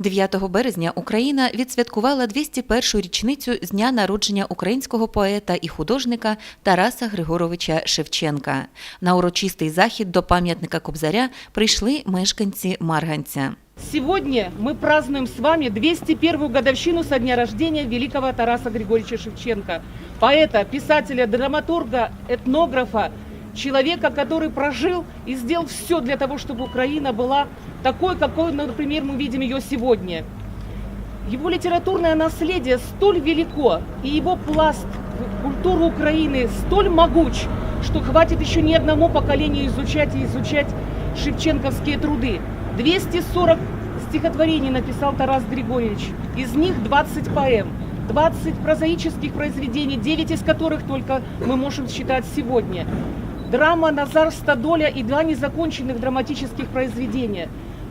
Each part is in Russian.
9 березня Україна відсвяткувала 201-ю річницю з дня народження українського поета і художника Тараса Григоровича Шевченка. На урочистий захід до пам'ятника Кобзаря прийшли мешканці Марганця. Сегодня мы празднуем с вами 201 годовщину со дня рождения великого Тараса Григорьевича Шевченко, поэта, писателя, драматурга, этнографа, Человека, который прожил и сделал все для того, чтобы Украина была такой, какой, например, мы видим ее сегодня. Его литературное наследие столь велико, и его пласт в культуру Украины столь могуч, что хватит еще ни одному поколению изучать и изучать шевченковские труды. 240 стихотворений написал Тарас Григорьевич, из них 20 поэм, 20 прозаических произведений, 9 из которых только мы можем считать сегодня. Драма «Назар Стадоля» и два незаконченных драматических произведения.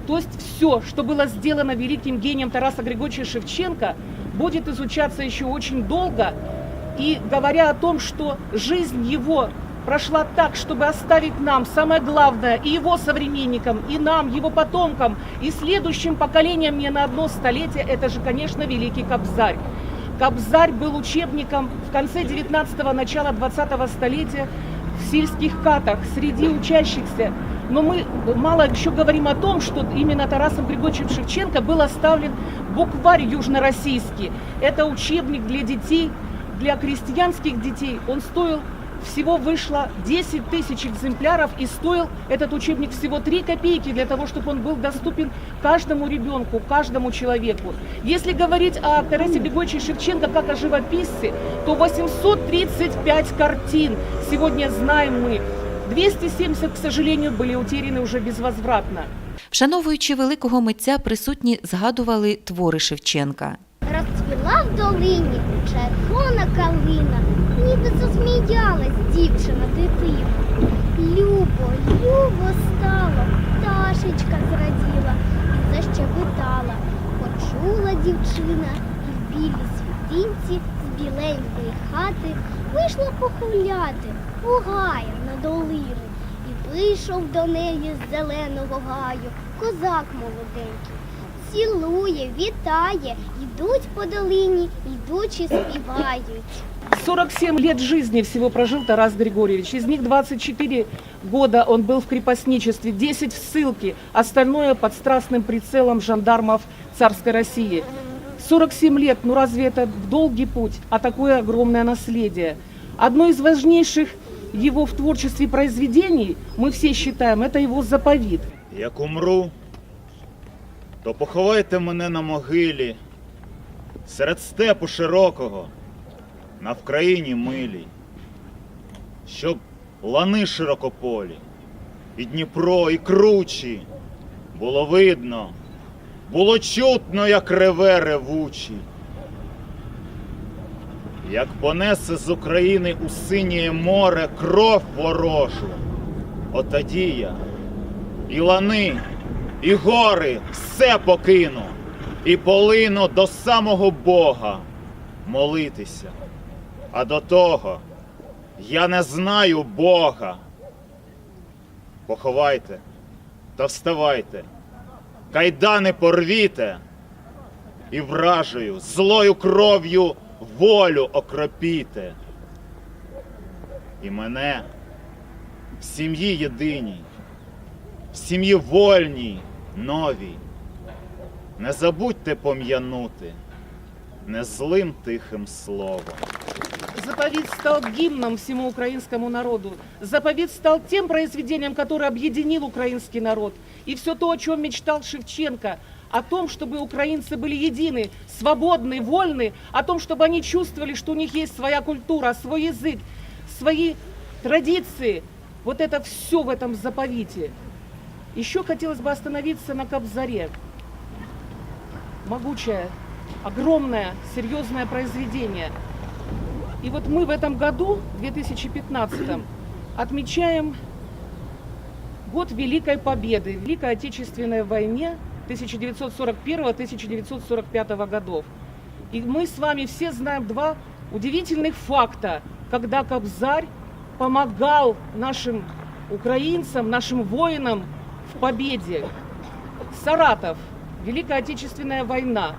То есть все, что было сделано великим гением Тараса Григорьевича Шевченко, будет изучаться еще очень долго. И говоря о том, что жизнь его прошла так, чтобы оставить нам самое главное, и его современникам, и нам, его потомкам, и следующим поколениям не на одно столетие, это же, конечно, Великий Кобзарь. Кобзарь был учебником в конце 19-го, начала 20-го столетия в сельских катах среди учащихся. Но мы мало еще говорим о том, что именно Тарасом Григорьевичем Шевченко был оставлен букварь южнороссийский. Это учебник для детей, для крестьянских детей. Он стоил всего вышло 10 тысяч экземпляров и стоил этот учебник всего 3 копейки для того, чтобы он был доступен каждому ребенку, каждому человеку. Если говорить о Тарасе Григорьевиче Шевченко как о живописце, то 835 картин сегодня знаем мы. 270, к сожалению, были утеряны уже безвозвратно. Вшановуючи великого митця, присутні згадували твори Шевченка. Розцвіла в долині червона калина, Ніби засміялась дівчина дитина. Любо, любо стало, пташечка зраділа і защебетала. Почула дівчина і в білій світинці з біленької хати вийшла погуляти у гая на долину. І вийшов до неї з зеленого гаю козак молоденький цілує, вітає, йдуть по долині, йдучи співають. 47 лет жизни всего прожил Тарас Григорьевич. Из них 24 года он был в крепостничестве, 10 в ссылке, остальное под страстным прицелом жандармов царской России. 47 лет, ну разве это долгий путь, а такое огромное наследие? Одно из важнейших его в творчестве произведений, мы все считаем, это его заповедь. Як умру, то поховайте мене на могилі серед степу широкого, на Вкраїні милій, щоб лани широкополі, і Дніпро, і кручі було видно, було чутно, як реве ревучий. Як понесе з України у синє море кров ворожу, отоді я і лани, і гори все покину, і полину до самого Бога молитися. А до того я не знаю Бога. Поховайте та вставайте, кайдани порвіте і вражею, злою кров'ю волю окропіте. І мене в сім'ї єдиній в сім'ї вольній, новій. Не забудьте пом'янути не злим тихим словом. Заповедь стал гимном всему украинскому народу. Заповедь стал тем произведением, которое объединил украинский народ. И все то, о чем мечтал Шевченко, о том, чтобы украинцы были едины, свободны, вольны, о том, чтобы они чувствовали, что у них есть своя культура, свой язык, свои традиции. Вот это все в этом заповите. Еще хотелось бы остановиться на Кобзаре. Могучее, огромное, серьезное произведение. И вот мы в этом году, 2015, отмечаем год Великой Победы, Великой Отечественной войне 1941-1945 годов. И мы с вами все знаем два удивительных факта, когда Кобзарь помогал нашим украинцам, нашим воинам в победе. Саратов, Великая Отечественная война.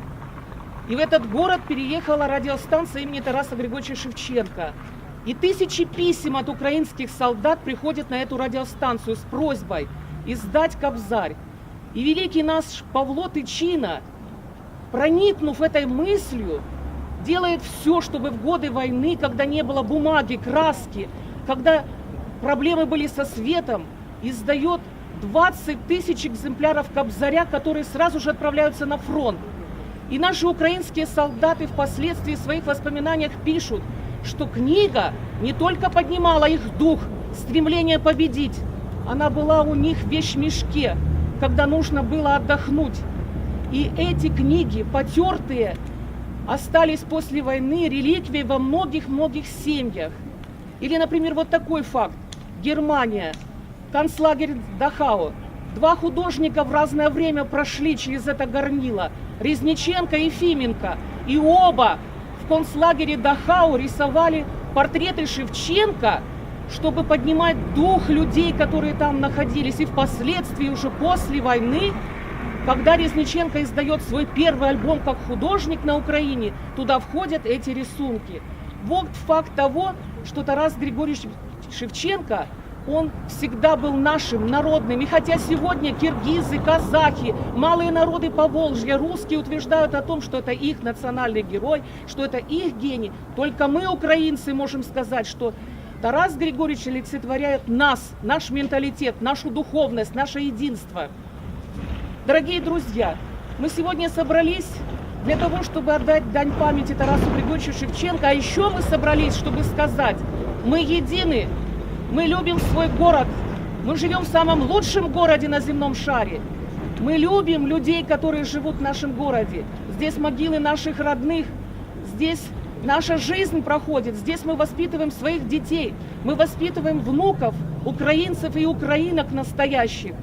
И в этот город переехала радиостанция имени Тараса Григорьевича Шевченко. И тысячи писем от украинских солдат приходят на эту радиостанцию с просьбой издать Кобзарь. И великий наш Павло Тычина, проникнув этой мыслью, делает все, чтобы в годы войны, когда не было бумаги, краски, когда проблемы были со светом, издает 20 тысяч экземпляров Кобзаря, которые сразу же отправляются на фронт. И наши украинские солдаты впоследствии в своих воспоминаниях пишут, что книга не только поднимала их дух, стремление победить, она была у них в вещмешке, когда нужно было отдохнуть. И эти книги, потертые, остались после войны реликвией во многих-многих семьях. Или, например, вот такой факт. Германия, концлагерь Дахау. Два художника в разное время прошли через это горнило. Резниченко и Фименко. И оба в концлагере Дахау рисовали портреты Шевченко, чтобы поднимать дух людей, которые там находились. И впоследствии, уже после войны, когда Резниченко издает свой первый альбом как художник на Украине, туда входят эти рисунки. Вот факт того, что Тарас Григорьевич Шевченко, он всегда был нашим, народным. И хотя сегодня киргизы, казахи, малые народы Поволжья, русские утверждают о том, что это их национальный герой, что это их гений, только мы, украинцы, можем сказать, что Тарас Григорьевич олицетворяет нас, наш менталитет, нашу духовность, наше единство. Дорогие друзья, мы сегодня собрались для того, чтобы отдать дань памяти Тарасу Григорьевичу Шевченко, а еще мы собрались, чтобы сказать, мы едины, мы любим свой город, мы живем в самом лучшем городе на земном шаре. Мы любим людей, которые живут в нашем городе. Здесь могилы наших родных, здесь наша жизнь проходит, здесь мы воспитываем своих детей, мы воспитываем внуков, украинцев и украинок настоящих.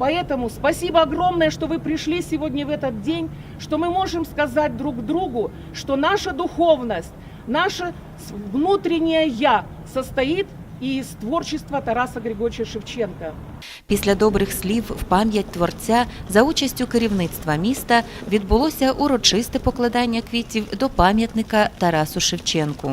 Поэтому спасибо огромное, что вы пришли сегодня в этот день, что мы можем сказать друг другу, что наша духовность, наше внутреннее «я» состоит и з творчества Тараса Григорьевича Шевченка. Після добрих слів в пам'ять творця за участю керівництва міста відбулося урочисте покладання квітів до пам'ятника Тарасу Шевченку.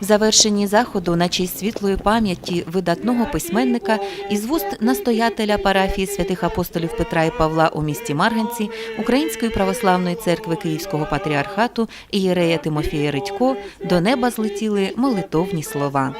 В завершенні заходу на честь світлої пам'яті видатного письменника із вуст настоятеля парафії святих апостолів Петра і Павла у місті Марганці Української православної церкви Київського патріархату і Єрея Тимофія Редько до неба злетіли молитовні слова.